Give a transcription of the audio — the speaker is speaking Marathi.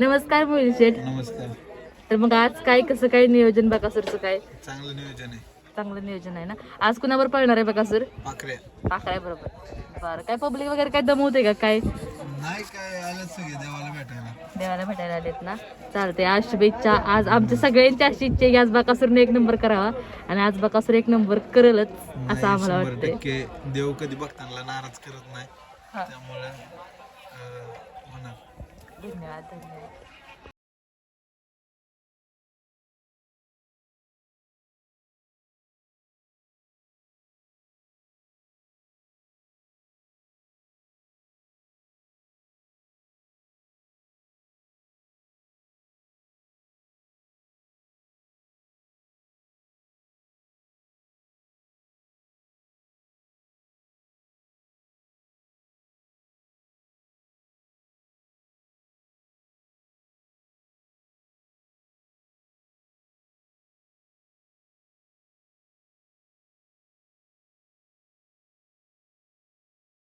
नमस्कार मोहिल शेठ. नमस्कार. तर मग आज काय कसं काय नियोजन बकासूरचं काय? चांगलं नियोजन आहे. चांगलं नियोजन आहे ना? आज कुणावर पळणार आहे बकासूर पाकऱ्या पाकळ्या बरोबर. बरं काय पब्लिक वगैरे काय दमवते का? काय? नाही काय आलं सगळे देवाला भेटायला. देवाला भेटायला आलेत ना? चालते आज शुभेच्छा. आज आमच्या सगळ्यांची अशी इच्छा आहे की आज बकासूरने एक नंबर करावा. आणि आज बकासूर एक नंबर करलच असं आम्हाला शंभर वाटतंय. टक्के देव कधी बघताना नाराज करत नाही. हा. त्यामुळे धन्यवाद धन्यवाद